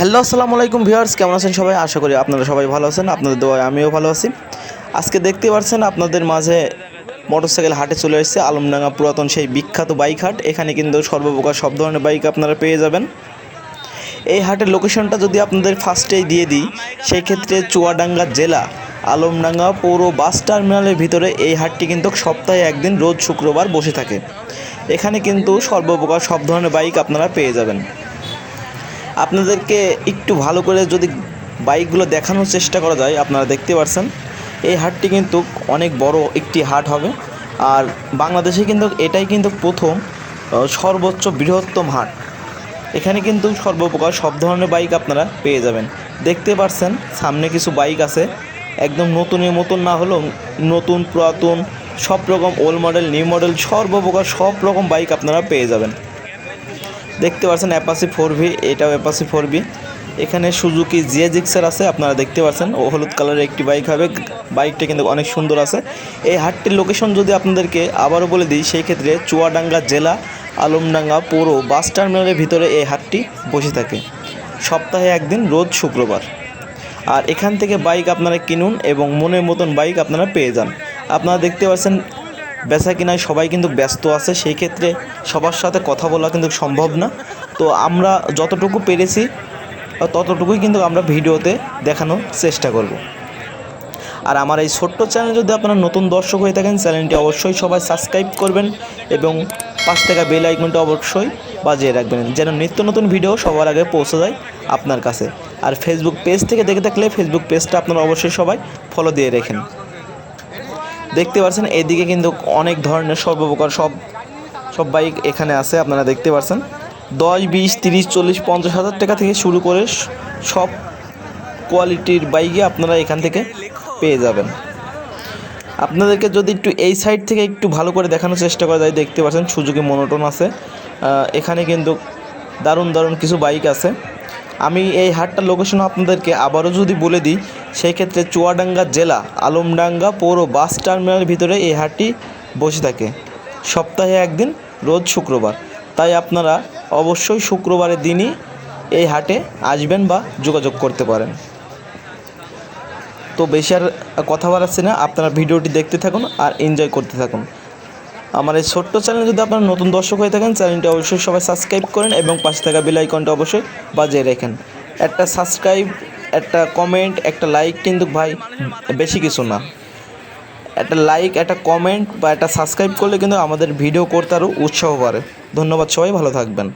Hello, আসসালামু আলাইকুম viewers, কেমন আছেন সবাই? আশা করি আপনারা সবাই ভালো আছেন, আপনাদের দোয়ায় আমিও ভালো আছি। আজকে দেখতে পাচ্ছেন আপনাদের মাঝে মোটরসাইকেল হাটে চলে এসেছে, আলমডাঙ্গা পুরাতন সেই বিখ্যাত বাইক হাট। এখানে কিন্তু সর্বপ্রকার সব ধরনের বাইক আপনারা পেয়ে যাবেন। এই হাটের লোকেশনটা যদি আপনাদের ফার্স্টেই দিয়ে দিই সেই ক্ষেত্রে চুয়াডাঙ্গা জেলা, আলমডাঙ্গা পৌর বাস টার্মিনালের ভিতরে এই হাটটি কিন্তু সপ্তাহে একদিন, রোজ শুক্রবার বসে থাকে। এখানে কিন্তু সর্বপ্রকার সব ধরনের বাইক আপনারা পেয়ে যাবেন। আপনাদেরকে একটু ভালো করে যদি বাইকগুলো দেখানোর চেষ্টা করা যায়, আপনারা দেখতে পাচ্ছেন এই হাটটি কিন্তু অনেক বড় একটি হাট হবে। আর বাংলাদেশে কিন্তু এটাই কিন্তু প্রথম সর্বোচ্চ বৃহত্তম হাট। এখানে কিন্তু সর্বপ্রকার সব ধরনের বাইক আপনারা পেয়ে যাবেন। দেখতে পাচ্ছেন সামনে কিছু বাইক আছে। একদম নতুনের মতন না হলেও নতুন, পুরাতন সব রকম ওল্ড মডেল নিউ মডেল সর্বপ্রকার সব রকম বাইক আপনারা পেয়ে যাবেন। দেখতে পাচ্ছেন অ্যাপাসি ফোর ভি এটাও অ্যাপাসি ফোর ভি এখানে সুজুকি জিএ জিক্সার আছে, আপনারা দেখতে পাচ্ছেন ও হলুদ কালারের একটি বাইক হবে বাইকটা কিন্তু অনেক সুন্দর আছে। এই হাটটির লোকেশন যদি আপনাদেরকে আবারও বলে দিই, সেই ক্ষেত্রে চুয়াডাঙ্গা জেলা, আলমডাঙ্গা পৌর বাস টার্মিনালের ভিতরে এই হাটটি বসে থাকে। সপ্তাহে একদিন, রোজ শুক্রবার। আর এখান থেকে বাইক আপনারা কিনুন এবং মনের মতন বাইক আপনারা পেয়ে যান। আপনারা দেখতে পাচ্ছেন বেচা কিনায় সবাই কিন্তু ব্যস্ত আছে, সেই ক্ষেত্রে সবার সাথে কথা বলা কিন্তু সম্ভব না। তো আমরা যতটুকু পেরেছি, ততটুকুই কিন্তু আমরা ভিডিওতে দেখানোর চেষ্টা করব। আর আমার এই ছোট্ট চ্যানেল যদি আপনারা নতুন দর্শক হয়ে থাকেন, চ্যানেলটি অবশ্যই সবাই সাবস্ক্রাইব করবেন এবং পাঁচ টাকা বেল আইকনটা অবশ্যই বাজিয়ে রাখবেন, যেন নিত্য নতুন ভিডিও সবার আগে পৌঁছে যায় আপনার কাছে। আর ফেসবুক পেজ থেকে দেখে থাকলে ফেসবুক পেজটা আপনারা অবশ্যই সবাই ফলো দিয়ে রেখেন। দেখতে পাচ্ছেন এদিকে কিন্তু অনেক ধরনের সর্বপ্রকার সব সব বাইক এখানে আছে, আপনারা দেখতে পাচ্ছেন দশ, বিশ, তিরিশ, চল্লিশ, পঞ্চাশ হাজার টাকা থেকে শুরু করে সব কোয়ালিটির বাইকই আপনারা এখান থেকে পেয়ে যাবেন। আপনাদেরকে যদি একটু এই সাইড থেকে একটু ভালো করে দেখানোর চেষ্টা করা যায়, দেখতে পাচ্ছেন সুযোগে মনোটন আছে। এখানে কিন্তু দারুণ দারুণ কিছু বাইক আছে। আমি এই হাটটার লোকেশন আপনাদেরকে আবারও যদি বলে দিই, সেই ক্ষেত্রে চুয়াডাঙ্গা জেলা, আলমডাঙ্গা পৌর বাস টার্মিনালের ভিতরে এই হাটটি বসে থাকে। সপ্তাহে একদিন, রোজ শুক্রবার। তাই আপনারা অবশ্যই শুক্রবারের দিনই এই হাটে আসবেন বা যোগাযোগ করতে পারেন। তো বেশি আর কথা বাড়াচ্ছি না, আপনারা ভিডিওটি দেখতে থাকুন আর এনজয় করতে থাকুন। আমার এই ছোট্ট চ্যানেল যদি আপনারা নতুন দর্শক হয়ে থাকেন চ্যানেলটি অবশ্যই সবাই সাবস্ক্রাইব করেন এবং পাশে থাকা বেল আইকনটা অবশ্যই বাজিয়ে রাখেন। একটা সাবস্ক্রাইব একটা কমেন্ট একটা লাইক কিন্তু ভাই বেশি কিছু না। একটা লাইক একটা কমেন্ট বা একটা সাবস্ক্রাইব করলে কিন্তু আমাদের ভিডিও করতে আরও উৎসাহ বাড়ে। ধন্যবাদ সবাই, ভালো থাকবেন।